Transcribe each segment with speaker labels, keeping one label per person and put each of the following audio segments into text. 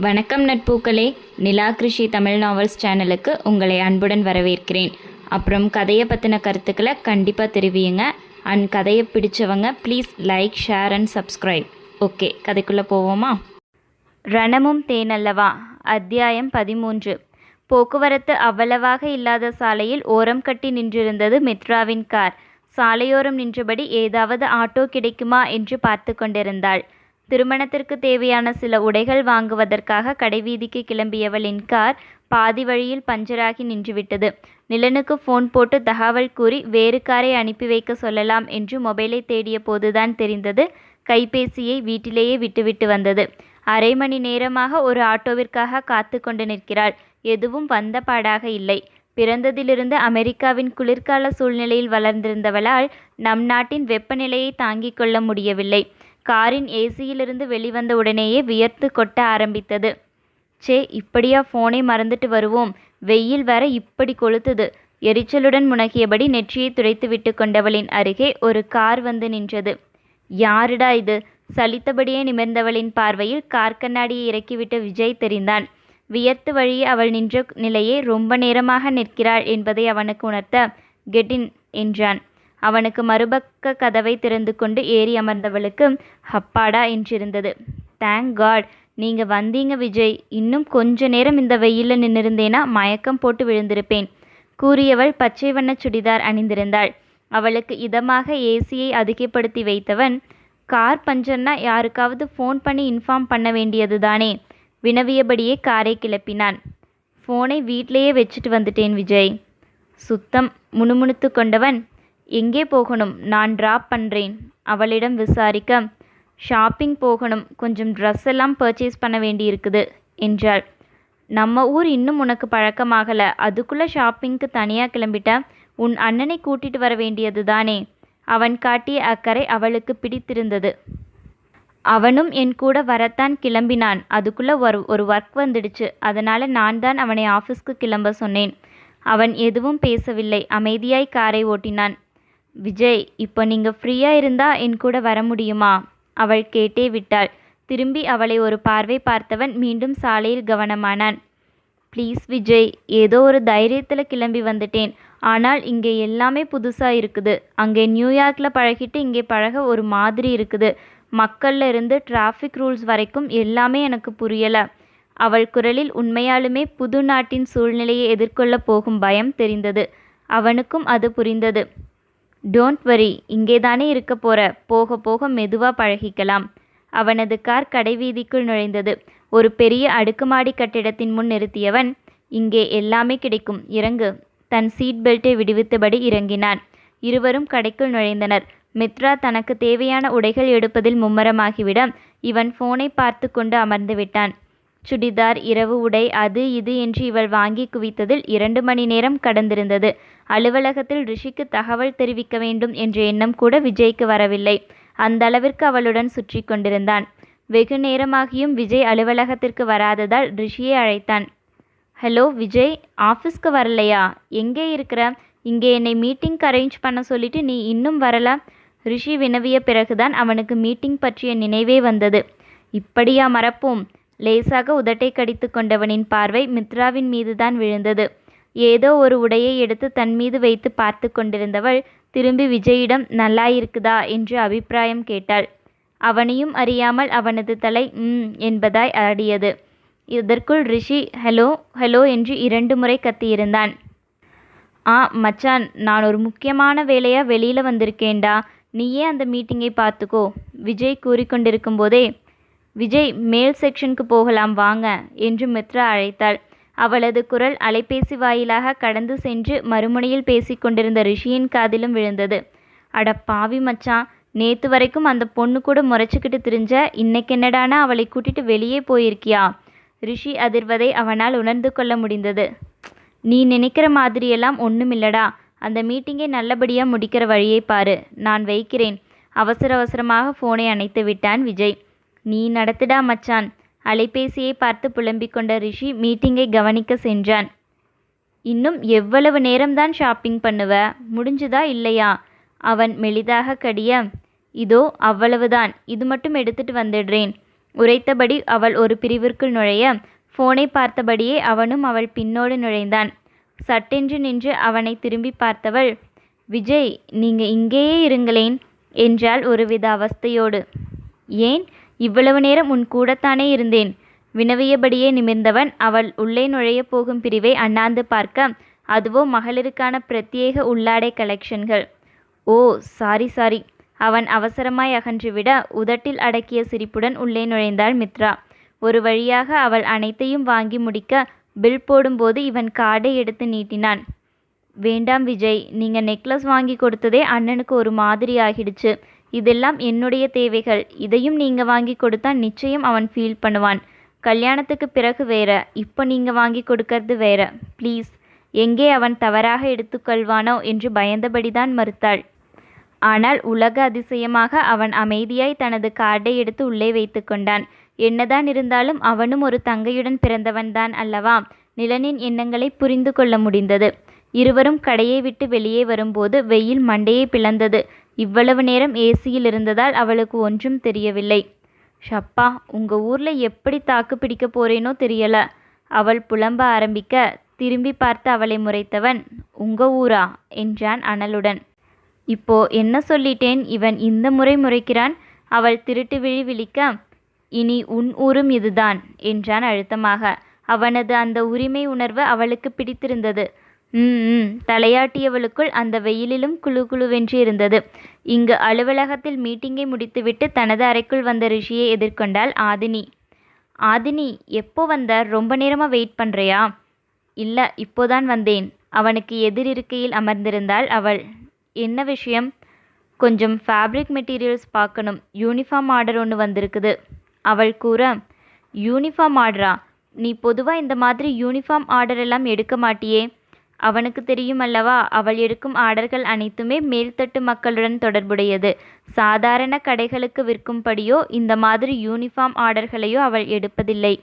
Speaker 1: வணக்கம் நட்பூக்களே. நிலா கிருஷி தமிழ் நாவல்ஸ் சேனலுக்கு உங்களை அன்புடன் வரவேற்கிறேன். அப்புறம் கதையை பற்றின கருத்துக்களை கண்டிப்பாக தெரிவியுங்க. அண்ட் கதையை பிடிச்சவங்க please like share and subscribe okay கதைக்குள்ளே போவோமா? ரணமும் தேனல்லவா? அத்தியாயம் பதிமூன்று. போக்குவரத்து அவ்வளவாக இல்லாத சாலையில் ஓரம் கட்டி நின்றிருந்தது மித்ராவின் கார். சாலையோரம் நின்றபடி ஏதாவது ஆட்டோ கிடைக்குமா என்று பார்த்து கொண்டிருந்தாள். திருமணத்திற்கு தேவையான சில உடைகள் வாங்குவதற்காக கடைவீதிக்கு கிளம்பியவளின் கார் பாதி வழியில் பஞ்சராகி நின்றுவிட்டது. நிலனுக்கு ஃபோன் போட்டு தகவல் கூறி வேறு காரை அனுப்பி வைக்க சொல்லலாம் என்று மொபைலை தேடிய போதுதான் தெரிந்தது. கைபேசியை வீட்டிலேயே விட்டுவிட்டு வந்தது. அரை மணி நேரமாக ஒரு ஆட்டோவிற்காக காத்து கொண்டு நிற்கிறாள். எதுவும் வந்த பாடாக இல்லை. பிறந்ததிலிருந்து அமெரிக்காவின் குளிர்கால சூழ்நிலையில் வளர்ந்திருந்தவளால் நம் நாட்டின் வெப்பநிலையை தாங்கிக் கொள்ள முடியவில்லை. காரின் ஏசியிலிருந்து வெளிவந்த உடனேயே வியர்த்து கொட்ட ஆரம்பித்தது. சே இப்படியா ஃபோனை மறந்துட்டு வருவோம். வெயில் வர இப்படி கொளுத்துது. எரிச்சலுடன் முனகியபடி நெற்றியை துடைத்து விட்டு கொண்டவளின் அருகே ஒரு கார் வந்து நின்றது. யாருடா இது? சலித்தபடியே நிமிர்ந்தவளின் பார்வையில் கார் கண்ணாடியை இறக்கிவிட்டு விஜய் தெரிந்தான். வியர்த்து வழியே அவள் நின்ற நிலையே ரொம்ப நேரமாக நிற்கிறாள் என்பதை அவனுக்கு உணர்த்த கெட்டின் என்றான். அவனுக்கு மறுபக்க கதவை திறந்து கொண்டு ஏறி அமர்ந்தவளுக்கு ஹப்பாடா என்றிருந்தது. தேங்க் காட் நீங்க வந்தீங்க விஜய். இன்னும் கொஞ்ச நேரம் இந்த வெயிலில் நின்னிருந்தேனா மயக்கம் போட்டு விழுந்திருப்பேன் கூறியவள் பச்சை வண்ண சுடிதார் அணிந்திருந்தாள். அவளுக்கு இதமாக ஏசியை அதிகப்படுத்தி வைத்தவன் கார் பஞ்சர்னா யாருக்காவது ஃபோன் பண்ணி இன்ஃபார்ம் பண்ண வேண்டியது தானே வினவியபடியே காரை கிளப்பினான். ஃபோனை வீட்டிலேயே வச்சுட்டு வந்துட்டேன் விஜய். சுத்தம் முணுமுணுத்து கொண்டவன் எங்கே போகணும்? நான் ட்ராப் பண்ணுறேன் அவளிடம் விசாரிக்க ஷாப்பிங் போகணும். கொஞ்சம் ட்ரெஸ் எல்லாம் பர்ச்சேஸ் பண்ண வேண்டியிருக்குது என்றாள். நம்ம ஊர் இன்னும் உனக்கு பழக்கமாகலை. அதுக்குள்ளே ஷாப்பிங்க்கு தனியாக கிளம்பிட்ட உன் அண்ணனை கூட்டிட்டு வர வேண்டியது தானே? அவன் காட்டிய அக்கறை அவளுக்கு பிடித்திருந்தது. அவனும் என் கூட வரத்தான் கிளம்பினான். அதுக்குள்ளே ஒரு ஒரு ஒர்க் வந்துடுச்சு. அதனால் நான் தான் அவனை ஆஃபீஸ்க்கு கிளம்ப சொன்னேன். அவன் எதுவும் பேசவில்லை. அமைதியாய் காரை ஓட்டினான். விஜய் இப்போ நீங்கள் ஃப்ரீயாக இருந்தால் என் கூட வர முடியுமா? அவள் கேட்டே விட்டாள். திரும்பி அவளை ஒரு பார்வை பார்த்தவன் மீண்டும் சாலையில் கவனமானான். ப்ளீஸ் விஜய் ஏதோ ஒரு தைரியத்தில் கிளம்பி வந்துட்டேன். ஆனால் இங்கே எல்லாமே புதுசாக இருக்குது. அங்கே நியூயார்க்கில் பழகிட்டு இங்கே பழக ஒரு மாதிரி இருக்குது. மக்கள்ல இருந்து டிராஃபிக் ரூல்ஸ் வரைக்கும் எல்லாமே எனக்கு புரியலை. அவள் குரலில் உண்மையாலுமே புது நாட்டின் சூழ்நிலையை எதிர்கொள்ள போகும் பயம் தெரிந்தது. அவனுக்கும் அது புரிந்தது. டோன்ட் வரி இங்கேதானே இருக்க போற. போக போக மெதுவாக பழகிக்கலாம். அவனது கார் கடைவீதிக்குள் நுழைந்தது. ஒரு பெரிய அடுக்குமாடி கட்டிடத்தின் முன் நிறுத்தியவன் இங்கே எல்லாமே கிடைக்கும் இறங்கு. தன் சீட் பெல்ட்டை விடுவித்தபடி இறங்கினான். இருவரும் கடைக்குள் நுழைந்தனர். மித்ரா தனக்கு தேவையான உடைகள் எடுப்பதில் மும்மரமாகிவிட இவன் போனை பார்த்து கொண்டு அமர்ந்து விட்டான். சுடிதார் இரவு உடை அது இது என்று இவள் வாங்கி குவித்ததில் இரண்டு மணி நேரம் கடந்திருந்தது. அலுவலகத்தில் ரிஷிக்கு தகவல் தெரிவிக்க வேண்டும் என்ற எண்ணம் கூட விஜய்க்கு வரவில்லை. அந்த அளவிற்கு அவளுடன் சுற்றி கொண்டிருந்தான். வெகு நேரமாகியும் விஜய் அலுவலகத்திற்கு வராததால் ரிஷியை அழைத்தான். ஹலோ விஜய் ஆஃபீஸ்க்கு வரலையா? எங்கே இருக்கிற? இங்கே என்னை மீட்டிங்க்கு அரேஞ்ச் பண்ண சொல்லிட்டு நீ இன்னும் வரல? ரிஷி வினவிய பிறகுதான் அவனுக்கு மீட்டிங் பற்றிய நினைவே வந்தது. இப்படியா மறப்போம். லேசாக உதட்டை கடித்து கொண்டவனின் பார்வை மித்ராவின் மீதுதான் விழுந்தது. ஏதோ ஒரு உடையை எடுத்து தன் மீது வைத்து பார்த்து கொண்டிருந்தவள் திரும்பி விஜயிடம் நல்லாயிருக்குதா? என்று அபிப்பிராயம் கேட்டாள். அவனையும் அறியாமல் அவனது தலை ம் என்பதாய் ஆடியது. இதற்குள் ரிஷி ஹலோ ஹலோ என்று இரண்டு முறை கத்தியிருந்தான். ஆ மச்சான் நான் ஒரு முக்கியமான வேலையாக வெளியில் வந்திருக்கேன்டா. நீயே அந்த மீட்டிங்கை பார்த்துக்கோ. விஜய் கூறிக்கொண்டிருக்கும் போதே விஜய் மேல் செக்ஷனுக்கு போகலாம் வாங்க என்று மித்ரா அழைத்தாள். அவளது குரல் அலைபேசி வாயிலாக கடந்து சென்று மறுமுனையில் பேசிக்கொண்டிருந்த ரிஷியின் காதிலும் விழுந்தது. அட பாவி மச்சான் நேத்து வரைக்கும் அந்த பொண்ணு கூட முறைச்சிக்கிட்டு திரிஞ்ச இன்னைக்கு என்னடானா அவளை கூட்டிட்டு வெளியே போயிருக்கியா? ரிஷி அதிர்வதை அவனால் உணர்ந்து கொள்ள முடிந்தது. நீ நினைக்கிற மாதிரியெல்லாம் ஒன்றுமில்லடா அந்த மீட்டிங்கை நல்லபடியாக முடிக்கிற வழியை பாரு நான் வைக்கிறேன். அவசர அவசரமாக ஃபோனை அணைத்து விட்டான் விஜய். நீ நடத்துடா மச்சான். அலைபேசியை பார்த்து புலம்பிக் கொண்ட ரிஷி மீட்டிங்கை கவனிக்க சென்றான். இன்னும் எவ்வளவு நேரம்தான் ஷாப்பிங் பண்ணுவ? முடிஞ்சுதா இல்லையா? அவன் மெலிதாக கடிய இதோ அவ்வளவுதான். இது மட்டும் எடுத்துட்டு வந்துடுறேன். உரைத்தபடி அவள் ஒரு பிரிவிற்குள் நுழைய ஃபோனை பார்த்தபடியே அவனும் அவள் பின்னோடு நுழைந்தான். சட்டென்று நின்று அவனை திரும்பி பார்த்தவள் விஜய் நீங்க இங்கேயே இருங்களேன் என்றாள் ஒருவித அவஸ்தையோடு. ஏன்? இவ்வளவு நேரம் உன் கூடத்தானே இருந்தேன். வினவியபடியே நிமிர்ந்தவன் அவள் உள்ளே நுழையப் போகும் பிரிவை அண்ணாந்து பார்க்க அதுவோ மகளிருக்கான பிரத்யேக உள்ளாடை கலெக்ஷன்கள் ஓ சாரி சாரி அவன் அவசரமாய் அகன்றுவிட உதட்டில் அடக்கிய சிரிப்புடன் உள்ளே நுழைந்தாள் மித்ரா. ஒரு வழியாக அவள் அனைத்தையும் வாங்கி முடிக்க பில் போடும்போது இவன் கார்டை எடுத்து நீட்டினான். வேண்டாம் விஜய் நீங்கள் நெக்லஸ் வாங்கி கொடுத்ததே அண்ணனுக்கு ஒரு மாதிரி ஆகிடுச்சு. இதெல்லாம் என்னுடைய தேவைகள். இதையும் நீங்கள் வாங்கி கொடுத்தா நிச்சயம் அவன் ஃபீல் பண்ணுவான். கல்யாணத்துக்கு பிறகு வேற இப்போ நீங்க வாங்கி கொடுக்கறது வேற. ப்ளீஸ் எங்கே அவன் தவறாக எடுத்துக்கொள்வானோ என்று பயந்தபடிதான் மறுத்தாள். ஆனால் உலக அதிசயமாக அவன் அமைதியாய் தனது கார்டை எடுத்து உள்ளே வைத்து கொண்டான். என்னதான் இருந்தாலும் அவனும் ஒரு தங்கையுடன் பிறந்தவன்தான் அல்லவா? நிலனின் எண்ணங்களை புரிந்து கொள்ள முடிந்தது. இருவரும் கடையை விட்டு வெளியே வரும்போது வெயில் மண்டையை பிளந்தது. இவ்வளவு நேரம் ஏசியில் இருந்ததால் அவளுக்கு ஒன்றும் தெரியவில்லை. ஷப்பா உங்க ஊர்ல எப்படி தாக்கு பிடிக்க போறேனோ தெரியல. அவள் புலம்ப ஆரம்பிக்க திரும்பி பார்த்து அவளை முறைத்தவன் உங்க ஊரா? என்றான் அனலுடன். இப்போ என்ன சொல்லிட்டேன்? இவன் இந்த முறை முறைக்கிறான். அவள் திருட்டு விழி விழிக்க இனி உன் ஊரும் இதுதான் என்றான் அழுத்தமாக. அவனது அந்த உரிமை உணர்வு அவளுக்கு பிடித்திருந்தது. ம் ம் தலையாட்டியவளுக்குள் அந்த வெயிலிலும் குழு குழுவென்று இருந்தது இங்கு அலுவலகத்தில் மீட்டிங்கை முடித்துவிட்டு தனது அறைக்குள் வந்த ரிஷியை எதிர்கொண்டாள் ஆதினி. ஆதினி எப்போ வந்த ரொம்ப நேரமாக வெயிட் பண்ணுறியா இல்லை இப்போதான் வந்தேன். அவனுக்கு எதிர் இருக்கையில் அமர்ந்திருந்தாள் அவள். என்ன விஷயம்? கொஞ்சம் ஃபேப்ரிக் மெட்டீரியல்ஸ் பார்க்கணும். யூனிஃபார்ம் ஆர்டர் ஒன்று வந்திருக்குது. அவள் கூற யூனிஃபார்ம் ஆர்டரா நீ பொதுவாக இந்த மாதிரி யூனிஃபார்ம் ஆர்டர் எல்லாம் எடுக்க மாட்டியே. அவனுக்கு தெரியும் அல்லவா அவள் எடுக்கும் ஆர்டர்கள் அனைத்துமே மேல்தட்டு மக்களுடன் தொடர்புடையது. சாதாரண கடைகளுக்கு விற்கும்படியோ இந்த மாதிரி யூனிஃபார்ம் ஆர்டர்களையோ அவள் எடுப்பதில்லை.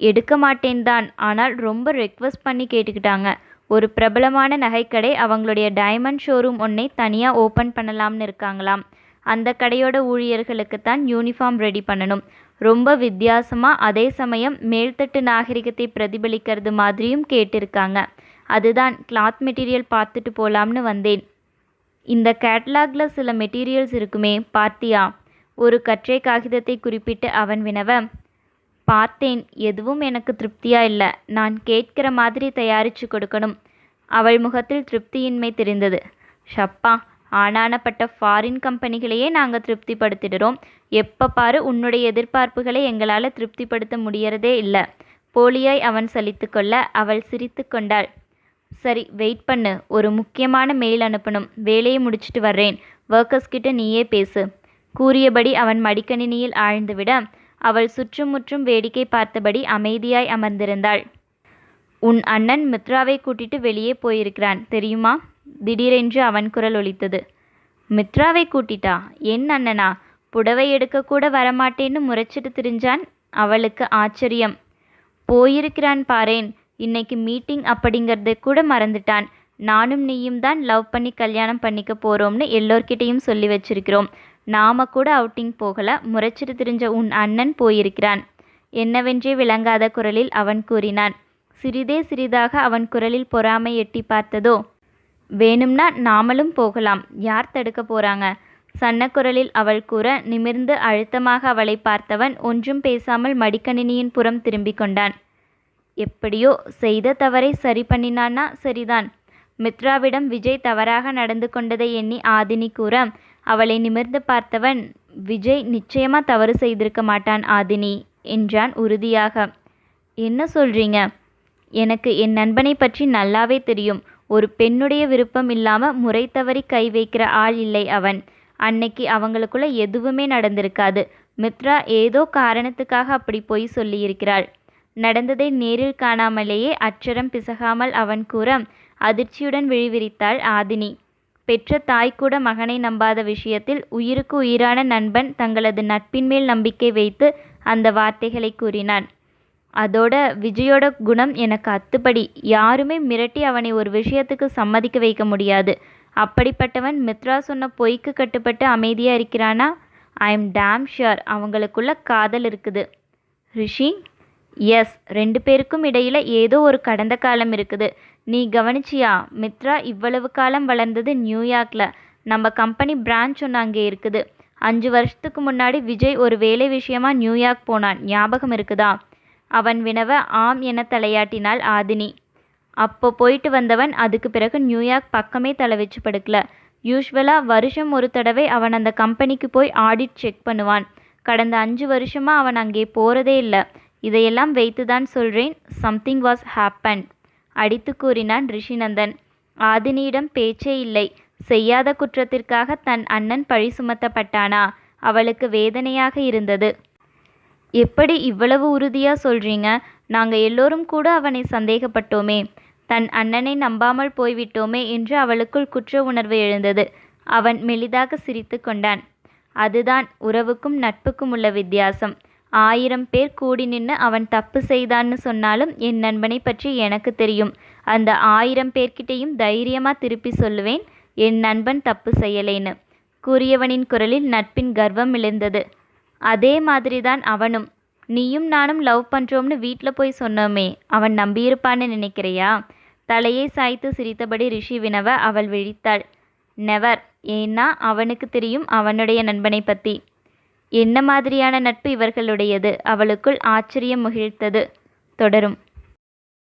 Speaker 1: எடுக்க மாட்டேன் தான் ஆனால் ரொம்ப ரெக்வஸ்ட் பண்ணி கேட்டுக்கிட்டாங்க. ஒரு பிரபலமான நகைக்கடை அவங்களுடைய டைமண்ட் ஷோரூம் ஒன்றை தனியாக ஓப்பன் பண்ணலாம்னு இருக்காங்களாம். அந்த கடையோட ஊழியர்களுக்கு தான் யூனிஃபார்ம் ரெடி பண்ணணும். ரொம்ப வித்தியாசமாக அதே சமயம் மேல்தட்டு நாகரிகத்தை பிரதிபலிக்கிறது மாதிரியும் கேட்டிருக்காங்க. அதுதான் கிளாத் மெட்டீரியல் பார்த்துட்டு போகலாம்னு வந்தேன். இந்த கேட்லாகில் சில மெட்டீரியல்ஸ் இருக்குமே பார்த்தியா? ஒரு கற்றை காகிதத்தை குறிப்பிட்டு அவன் வினவ பார்த்தேன் எதுவும் எனக்கு திருப்தியாக இல்லை. நான் கேட்கிற மாதிரி தயாரித்து கொடுக்கணும். அவள் முகத்தில் திருப்தியின்மை தெரிந்தது. ஷப்பா ஆனானப்பட்ட ஃபாரின் கம்பெனிகளையே நாங்கள் திருப்திப்படுத்திடுறோம். எப்போ பாரு உன்னுடைய எதிர்பார்ப்புகளை எங்களால் திருப்திப்படுத்த முடியறதே இல்லை. போலியாய் அவன் சலித்து கொள்ள அவள் சிரித்து கொண்டாள். சரி வெயிட் பண்ணு. ஒரு முக்கியமான மெயில் அனுப்பணும். வேலையை முடிச்சிட்டு வர்றேன். ஒர்க்கர்ஸ் கிட்ட நீயே பேசு. கூறியபடி அவன் மடிக்கணினியில் ஆழ்ந்துவிட அவள் சுற்றுமுற்றும் வேடிக்கை பார்த்தபடி அமைதியாய் அமர்ந்திருந்தாள். உன் அண்ணன் மித்ராவை கூட்டிட்டு வெளியே போயிருக்கிறான் தெரியுமா? திடீரென்று அவன் குரல் ஒலித்தது. மித்ராவை கூட்டிட்டா? என் அண்ணனா? புடவை எடுக்கக்கூட வரமாட்டேன்னு முறைச்சிட்டு திரிஞ்சான்? அவளுக்கு ஆச்சரியம். போயிருக்கிறான் பாரேன். இன்னைக்கு மீட்டிங் அப்படிங்கிறத கூட மறந்துட்டான். நானும் நீயும் தான் லவ் பண்ணி கல்யாணம் பண்ணிக்க போகிறோம்னு எல்லோர்கிட்டையும் சொல்லி வச்சிருக்கிறோம். நாம கூட அவுட்டிங் போகல. முறைச்சிட்டு தெரிஞ்ச உன் அண்ணன் போயிருக்கிறான். என்னவென்றே விளங்காத குரலில் அவன் கூறினான். சிறிதே சிறிதாக அவன் குரலில் பொறாமை எட்டி பார்த்ததோ? வேணும்னா நாமளும் போகலாம். யார் தடுக்க போறாங்க? சன்ன குரலில் அவள் கூற நிமிர்ந்து அழுத்தமாக அவளை பார்த்தவன் ஒன்றும் பேசாமல் மடிக்கணினியின் புறம் திரும்பிக் கொண்டான். எப்படியோ செய்த தவறை சரி பண்ணினான்னா சரிதான். மித்ராவிடம் விஜய் தவறாக நடந்து கொண்டதை எண்ணி ஆதினி கூற அவளை நிமிர்ந்து பார்த்தவன் விஜய் நிச்சயமா தவறு செய்திருக்க மாட்டான் ஆதினி என்றான் உறுதியாக. என்ன சொல்றீங்க? எனக்கு என் நண்பனை பற்றி நல்லாவே தெரியும். ஒரு பெண்ணுடைய விருப்பம் இல்லாம முறை தவறி கை வைக்கிற ஆள் இல்லை அவன். அன்னைக்கு அவங்களுக்குள்ள எதுவுமே நடந்திருக்காது. மித்ரா ஏதோ காரணத்துக்காக அப்படி போய் சொல்லியிருக்கிறாள். நடந்ததை நேரில் காணாமலேயே அச்சரம் பிசகாமல் அவன் கூற அதிர்ச்சியுடன் விழிவிரித்தாள் ஆதினி. பெற்ற தாய் கூட மகனை நம்பாத விஷயத்தில் உயிருக்கு உயிரான நண்பன் தங்களது நட்பின் மேல் நம்பிக்கை வைத்து அந்த வார்த்தைகளை கூறினான். அதோட விஜயோட குணம் எனக்கு அத்துப்படி. யாருமே மிரட்டி அவனை ஒரு விஷயத்துக்கு சம்மதிக்க வைக்க முடியாது. அப்படிப்பட்டவன் மித்ரா சொன்ன பொய்க்கு கட்டுப்பட்டு அமைதியாக இருக்கிறானா? ஐ எம் டேம் ஷியர் அவங்களுக்குள்ள காதல் இருக்குது. ரிஷி எஸ் ரெண்டு பேருக்கும் இடையில ஏதோ ஒரு கடந்த காலம் இருக்குது. நீ கவனிச்சியா? மித்ரா இவ்வளவு காலம் வளர்ந்தது நியூயார்க்கில் நம்ம கம்பெனி பிரான்ச் ஒன்று அங்கே இருக்குது. அஞ்சு வருஷத்துக்கு முன்னாடி விஜய் ஒரு வேலை விஷயமா நியூயார்க் போனான். ஞாபகம் இருக்குதா? அவன் வினவ ஆம் என தலையாட்டினாள் ஆதினி. அப்போ போயிட்டு வந்தவன் அதுக்கு பிறகு நியூயார்க் பக்கமே தலை வச்சு படுக்கல. யூஸ்வலாக வருஷம் ஒரு தடவை அவன் அந்த கம்பெனிக்கு போய் ஆடிட் செக் பண்ணுவான். கடந்த அஞ்சு வருஷமாக அவன் அங்கே போகிறதே இல்லை. இதையெல்லாம் வைத்து தான் சொல்கிறேன் சம்திங் வாஸ் ஹேப்பன் அடித்து கூறினான் ரிஷிநந்தன். ஆதினியிடம் பேச்சே இல்லை. செய்யாத குற்றத்திற்காக தன் அண்ணன் பழி சுமத்தப்பட்டானா? அவளுக்கு வேதனையாக இருந்தது. எப்படி இவ்வளவு உறுதியா சொல்றீங்க? நாங்க எல்லோரும் கூட அவனை சந்தேகப்பட்டோமே. தன் அண்ணனை நம்பாமல் போய்விட்டோமே என்று அவளுக்குள் குற்ற உணர்வு எழுந்தது. அவன் மெலிதாக சிரித்து கொண்டான். அதுதான் உறவுக்கும் நட்புக்கும் உள்ள வித்தியாசம். ஆயிரம் பேர் கூடி நின்று அவன் தப்பு செய்தான்னு சொன்னாலும் என் நண்பனை பற்றி எனக்கு தெரியும். அந்த ஆயிரம் பேர்கிட்டையும் தைரியமாக திருப்பி சொல்லுவேன் என் நண்பன் தப்பு செய்யலேன்னு. கூறியவனின் குரலில் நட்பின் கர்வம் எழுந்தது. அதே மாதிரிதான் அவனும். நீயும் நானும் லவ் பண்ணுறோம்னு வீட்டில் போய் சொன்னோமே அவன் நம்பியிருப்பான்னு நினைக்கிறியா? தலையை சாய்த்து சிரித்தபடி ரிஷி வினவ அவள் விழித்தாள். நெவர் ஏன்னா அவனுக்கு தெரியும் அவனுடைய நண்பனை பற்றி என்ன மாதிரியான நட்பு இவர்களுடையது? அவளுக்குள் ஆச்சரியம் முகிழ்த்தது. தொடரும்.